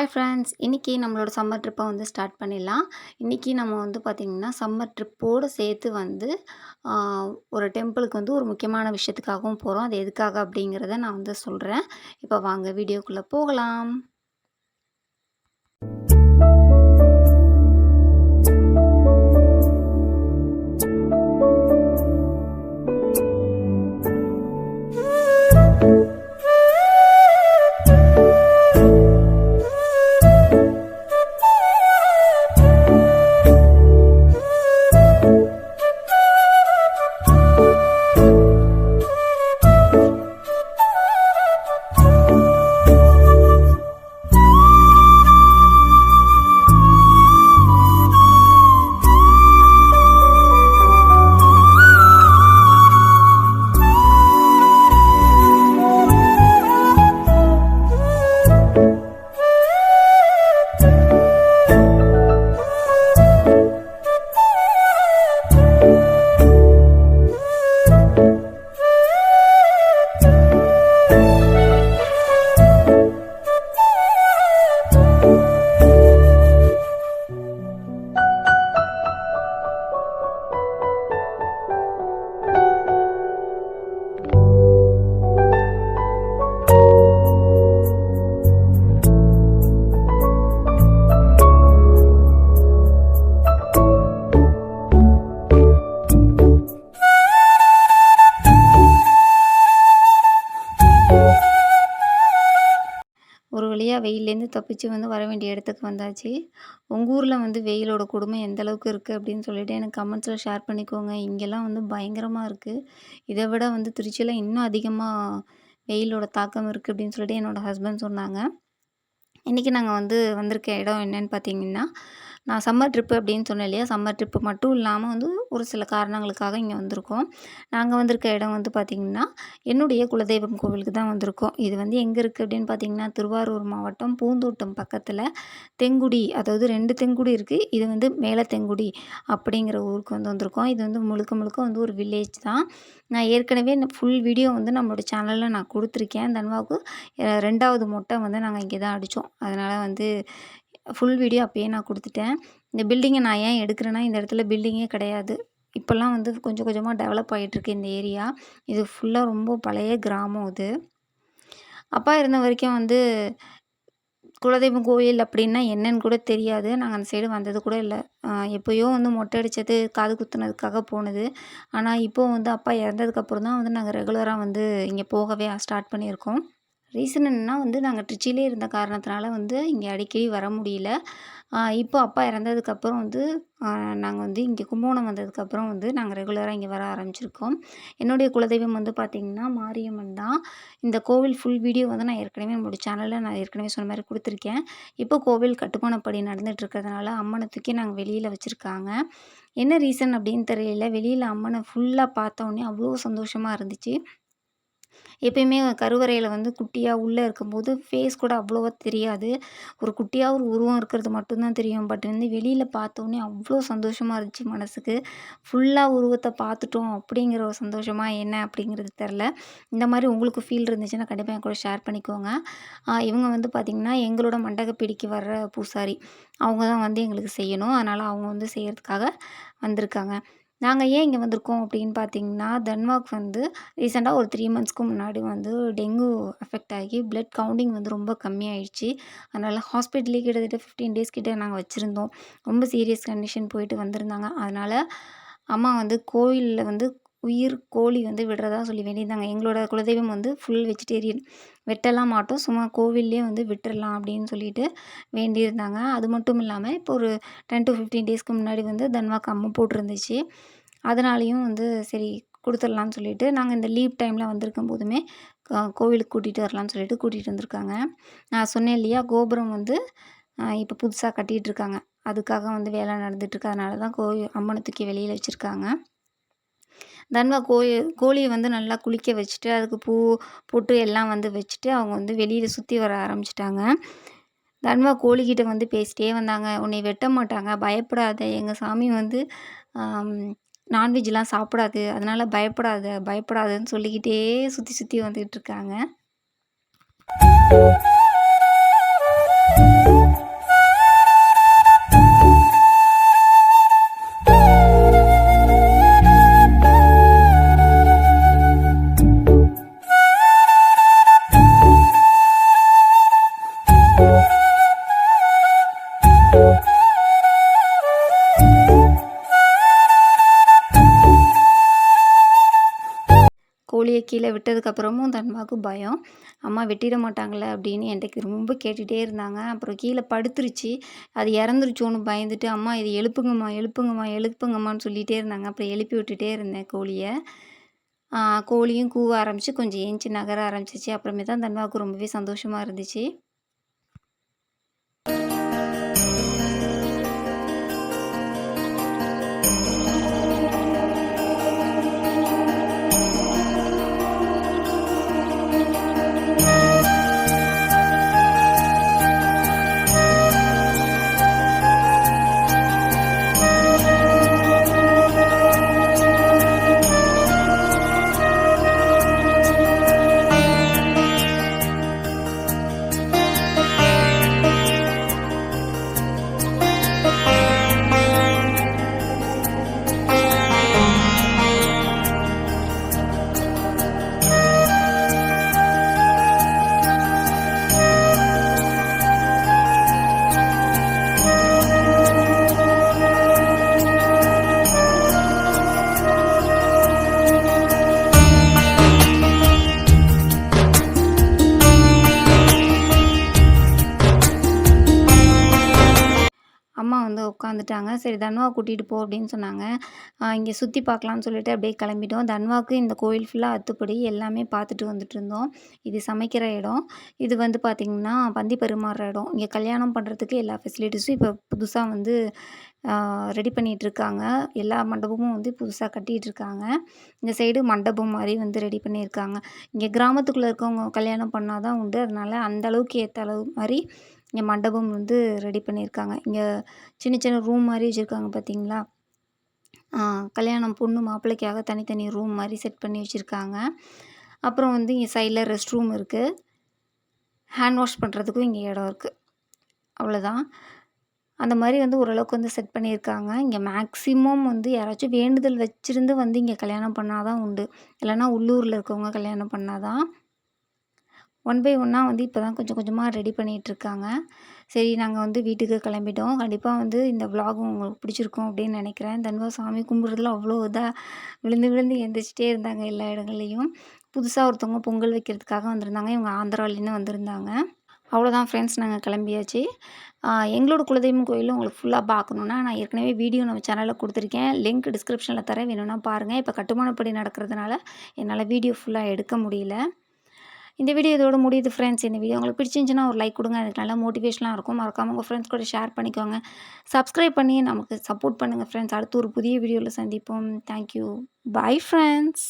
Hi friends இன்றைக்கி நம்மளோட summer ட்ரிப்பை வந்து ஸ்டார்ட் பண்ணிடலாம். இன்றைக்கி நம்ம வந்து பார்த்திங்கன்னா சம்மர் ட்ரிப்போடு சேர்த்து வந்து ஒரு டெம்பிளுக்கு வந்து ஒரு முக்கியமான விஷயத்துக்காகவும் போகிறோம் அது எதுக்காக அப்படிங்கிறத நான் வந்து சொல்கிறேன் இப்போ வாங்க வீடியோக்குள்ளே போகலாம். நிறையா வெயிலேருந்து தப்பிச்சு வந்து வர வேண்டிய இடத்துக்கு வந்தாச்சு. உங்கள் ஊரில் வந்து வெயிலோட கொடுமை எந்த அளவுக்கு இருக்குது அப்படின்னு சொல்லிட்டு எனக்கு கமெண்ட்ஸில் ஷேர் பண்ணிக்கோங்க. இங்கெல்லாம் வந்து பயங்கரமாக இருக்குது இதை விட வந்து திருச்சியில் இன்னும் அதிகமாக வெயிலோட தாக்கம் இருக்குது அப்படின்னு சொல்லிட்டு என்னோடய ஹஸ்பண்ட் சொன்னாங்க. இன்றைக்கி நாங்கள் வந்து வந்திருக்க இடம் என்னன்னு பார்த்தீங்கன்னா நான் சம்மர் ட்ரிப்பு அப்படின்னு சொன்னேன் இல்லையா? சம்மர் ட்ரிப்பு மட்டும் இல்லாமல் வந்து ஒரு சில காரணங்களுக்காக இங்கே வந்திருக்கோம். நாங்கள் வந்திருக்க இடம் வந்து பார்த்திங்கன்னா என்னுடைய குலதெய்வம் கோவிலுக்கு தான் வந்திருக்கோம். இது வந்து எங்கே இருக்குது அப்படின்னு பார்த்தீங்கன்னா திருவாரூர் மாவட்டம் பூந்தோட்டம் பக்கத்தில் தெங்குடி அதாவது ரெண்டு தெங்குடி இருக்குது இது வந்து மேலே தெங்குடி அப்படிங்கிற ஊருக்கு வந்து வந்திருக்கோம். இது வந்து முழுக்க முழுக்க வந்து ஒரு வில்லேஜ் தான். நான் ஏற்கனவே ஃபுல் வீடியோ வந்து நம்மளோட சேனலில் நான் கொடுத்துருக்கேன். தன்வாவுக்கு ரெண்டாவது மொட்டை வந்து நாங்கள் இங்கே தான் அடித்தோம் அதனால் வந்து ஃபுல் வீடியோ அப்போயே நான் கொடுத்துட்டேன். இந்த பில்டிங்கை நான் ஏன் எடுக்கிறேன்னா இந்த இடத்துல பில்டிங்கே கிடையாது. இப்போல்லாம் வந்து கொஞ்சம் கொஞ்சமாக டெவலப் ஆகிட்டுருக்கு இந்த ஏரியா இது ஃபுல்லாக ரொம்ப பழைய கிராமம் இது அப்பா இருந்த வரைக்கும் வந்து குலதெய்வம் கோயில் அப்படின்னா என்னன்னு கூட தெரியாது. நாங்கள் அந்த சைடு வந்தது கூட இல்லை. எப்போயோ வந்து மொட்டை அடித்தது காது குத்துனதுக்காக போனது. ஆனால் இப்போ வந்து அப்பா இறந்ததுக்கப்புறம் தான் வந்து நாங்கள் ரெகுலராக வந்து இங்கே போகவே ஸ்டார்ட் பண்ணியிருக்கோம். ரீசன் என்னென்னா வந்து நாங்கள் திருச்சியிலே இருந்த காரணத்தினால வந்து இங்கே அடிக்கடி வர முடியல. இப்போ அப்பா இறந்ததுக்கப்புறம் வந்து நாங்கள் வந்து இங்கே கும்பகோணம் வந்ததுக்கப்புறம் வந்து நாங்கள் ரெகுலராக இங்கே வர ஆரம்பிச்சிருக்கோம். என்னுடைய குலதெய்வம் வந்து பார்த்திங்கன்னா மாரியம்மன் தான். இந்த கோவில் ஃபுல் வீடியோ வந்து நான் ஏற்கனவே நம்மளோட சேனலில் நான் ஏற்கனவே சொன்ன மாதிரி கொடுத்துருக்கேன். இப்போ கோவில் கட்டுமானப்படி நடந்துகிட்டு இருக்கிறதுனால அம்மனை தூக்கி நாங்கள் வெளியில் வச்சுருக்காங்க. என்ன ரீசன் அப்படின்னு தெரியல. வெளியில் அம்மனை ஃபுல்லாக பார்த்தோன்னே அவ்வளோ சந்தோஷமாக இருந்துச்சு. எப்பயுமே கருவறையில் வந்து குட்டியாக உள்ளே இருக்கும்போது ஃபேஸ் கூட அவ்வளோவா தெரியாது. ஒரு குட்டியாக ஒரு உருவம் இருக்கிறது மட்டும்தான் தெரியும். பட் வந்து வெளியில் பார்த்தோன்னே அவ்வளோ சந்தோஷமாக இருந்துச்சு மனசுக்கு. ஃபுல்லாக உருவத்தை பார்த்துட்டோம் அப்படிங்கிற ஒரு சந்தோஷமாக என்ன அப்படிங்கிறது தெரில. இந்த மாதிரி உங்களுக்கு ஃபீல் இருந்துச்சுன்னா கண்டிப்பாக என் கூட ஷேர் பண்ணிக்கோங்க. இவங்க வந்து பார்த்திங்கன்னா எங்களோட மண்டகப்பிடிக்கு வர்ற பூசாரி. அவங்க தான் வந்து எங்களுக்கு செய்யணும். அதனால் அவங்க வந்து செய்கிறதுக்காக வந்திருக்காங்க. நாங்கள் ஏன் இங்கே வந்திருக்கோம் அப்படின்னு பார்த்தீங்கன்னா டென்மார்க் வந்து ரீசெண்டாக ஒரு த்ரீ மந்த்ஸ்க்கு முன்னாடி வந்து டெங்கு அஃபெக்ட் ஆகி பிளட் கவுண்டிங் வந்து ரொம்ப கம்மியாயிடுச்சு. அதனால் ஹாஸ்பிட்டலே கிட்டத்தட்ட ஃபிஃப்டீன் டேஸ் கிட்டே நாங்கள் வச்சுருந்தோம். ரொம்ப சீரியஸ் கண்டிஷன் போயிட்டு வந்திருந்தாங்க. அதனால் அம்மா வந்து கோயிலில் வந்து உயிர் கோழி வந்து விடுறதா சொல்லி வேண்டியிருந்தாங்க. எங்களோட குலதெய்வம் வந்து ஃபுல் வெஜிடேரியன் வெட்டலாம் மாட்டோம். சும்மா கோவில்லே வந்து விட்டுறலாம் அப்படின்னு சொல்லிட்டு வேண்டியிருந்தாங்க. அது மட்டும் இல்லாமல் இப்போ ஒரு டென் டு ஃபிஃப்டீன் டேஸ்க்கு முன்னாடி வந்து தன்வாக்கு அம்மை போட்டிருந்துச்சு. அதனாலேயும் வந்து சரி கொடுத்துடலான்னு சொல்லிட்டு நாங்கள் இந்த லீவ் டைமில் வந்திருக்கும் போதுமே கோவிலுக்கு கூட்டிகிட்டு வரலான்னு சொல்லிட்டு கூட்டிகிட்டு வந்திருக்காங்க. நான் சொன்னேன் இல்லையா கோபுரம் வந்து இப்போ புதுசாக கட்டிகிட்ருக்காங்க அதுக்காக வந்து வேலை நடந்துட்டுருக்கு அதனால தான் கோயில் அம்மனை தூக்கி வெளியில் வச்சுருக்காங்க. தன்வா கோழி கோழியை வந்து நல்லா குளிக்க வச்சுட்டு அதுக்கு பூ பொட்டு எல்லாம் வந்து வச்சுட்டு அவங்க வந்து வெளியில் சுற்றி வர ஆரம்பிச்சிட்டாங்க. தன்வா கோழிக்கிட்ட வந்து பேசிட்டே வந்தாங்க. உன்னை வெட்ட மாட்டாங்க. பயப்படாத. எங்கள் சாமி வந்து நான்வெஜ்லாம் சாப்பிடாது. அதனால் பயப்படாத பயப்படாதன்னு சொல்லிக்கிட்டே சுற்றி சுற்றி வந்துக்கிட்டு இருக்காங்க. கோழியை கீழே விட்டதுக்கப்புறமும் தன்வாவுக்கு பயம். அம்மா வெட்டிட மாட்டாங்களே அப்படின்னு என்கிட்ட ரொம்ப கேட்டுகிட்டே இருந்தாங்க. அப்புறம் கீழே படுத்துருச்சு. அது இறந்துருச்சோன்னு பயந்துட்டு அம்மா இது எழுப்புங்கம்மா எழுப்புங்கம்மா எழுப்புங்கம்மான்னு சொல்லிகிட்டே இருந்தாங்க. அப்புறம் எழுப்பி விட்டுட்டே இருந்தேன் கோழியை. கோழியும் கூவ ஆரம்பித்து கொஞ்சம் ஏஞ்சி நகர ஆரம்பிச்சிச்சு. அப்புறமே தான் தன்வாவுக்கு ரொம்பவே சந்தோஷமாக இருந்துச்சு. வந்துட்டாங்க. சரி தன்வா கூட்டிகிட்டு போ அப்படின்னு சொன்னாங்க. இங்கே சுற்றி பார்க்கலான்னு சொல்லிட்டு அப்படியே கிளம்பிட்டோம். தன்வாவுக்கு இந்த கோயில் ஃபுல்லாக அத்துப்படி எல்லாமே பார்த்துட்டு வந்துட்டு இருந்தோம். இது சமைக்கிற இடம். இது வந்து பார்த்திங்கன்னா பந்தி பரிமாறுற இடம். இங்கே கல்யாணம் பண்ணுறதுக்கு எல்லா ஃபெசிலிட்டிஸும் இப்போ புதுசாக வந்து ரெடி பண்ணிகிட்ருக்காங்க எல்லா மண்டபமும் வந்து புதுசாக கட்டிகிட்ருக்காங்க இந்த சைடு மண்டபம் மாதிரி வந்து ரெடி பண்ணியிருக்காங்க. இங்கே கிராமத்துக்குள்ளே இருக்கவங்க கல்யாணம் பண்ணால் தான் உண்டு. அதனால் அந்தளவுக்கு ஏற்ற அளவு மாதிரி இங்கே மண்டபம் வந்து ரெடி பண்ணியிருக்காங்க இங்கே சின்ன சின்ன ரூம் மாதிரி வச்சுருக்காங்க பார்த்தீங்களா கல்யாணம் பொண்ணு மாப்பிள்ளைக்காக தனித்தனி ரூம் மாதிரி செட் பண்ணி வச்சுருக்காங்க. அப்புறம் வந்து இங்கே சைடில் ரெஸ்ட் ரூம் இருக்குது ஹேண்ட் வாஷ் பண்ணுறதுக்கும் இங்கே இடம் இருக்குது அவ்வளோதான் அந்த மாதிரி வந்து ஓரளவுக்கு வந்து செட் பண்ணியிருக்காங்க இங்கே மேக்ஸிமம் வந்து யாராச்சும் வேண்டுதல் வச்சுருந்து வந்து இங்கே கல்யாணம் பண்ணால் தான் உண்டு. இல்லைனா உள்ளூரில் இருக்கவங்க கல்யாணம் பண்ணால் தான் ஒன் பை ஒன்னாக வந்து இப்போ தான் கொஞ்சம் கொஞ்சமாக ரெடி பண்ணிகிட்ருக்காங்க சரி நாங்கள் வந்து வீட்டுக்கு கிளம்பிட்டோம். கண்டிப்பாக வந்து இந்த விலாக் உங்களுக்கு பிடிச்சிருக்கும் அப்படின்னு நினைக்கிறேன். தன்வா சாமி கும்பிட்றதுல அவ்வளோ இதாக விழுந்து விழுந்து எந்திரிச்சிட்டே இருந்தாங்க எல்லா இடங்கள்லையும். புதுசாக ஒருத்தவங்க பொங்கல் வைக்கிறதுக்காக வந்திருந்தாங்க. இவங்க ஆந்திராவிலேருந்து வந்திருந்தாங்க. அவ்வளோதான் ஃப்ரெண்ட்ஸ் நாங்கள் கிளம்பியாச்சு. எங்களோட குலதெய்வம் கோயிலும் உங்களுக்கு ஃபுல்லாக பார்க்கணுன்னா நான் ஏற்கனவே வீடியோ நம்ம சேனலில் கொடுத்துருக்கேன். லிங்க் டிஸ்கிரிப்ஷனில் தரேன். வேணும்னா பாருங்கள் இப்போ கட்டுமானப்படி நடக்கிறதுனால என்னால் வீடியோ ஃபுல்லாக எடுக்க முடியல. இந்த வீடியோ இதோட முடியுது ஃப்ரெண்ட்ஸ் இந்த வீடியோ உங்களுக்கு பிடிச்சிருந்துச்சுன்னா ஒரு லைக் கொடுங்க. அதுக்கு நல்லா மோட்டிவேஷனாக இருக்கும். மறக்காமல் உங்கள் ஃப்ரெண்ட்ஸ் கூட ஷேர் பண்ணிக்கோங்க. சப்ஸ்கிரைப் பண்ணி நமக்கு சப்போர்ட் பண்ணுங்கள் ஃப்ரெண்ட்ஸ் அடுத்து ஒரு புதிய வீடியோவில் சந்திப்போம். Thank you bye friends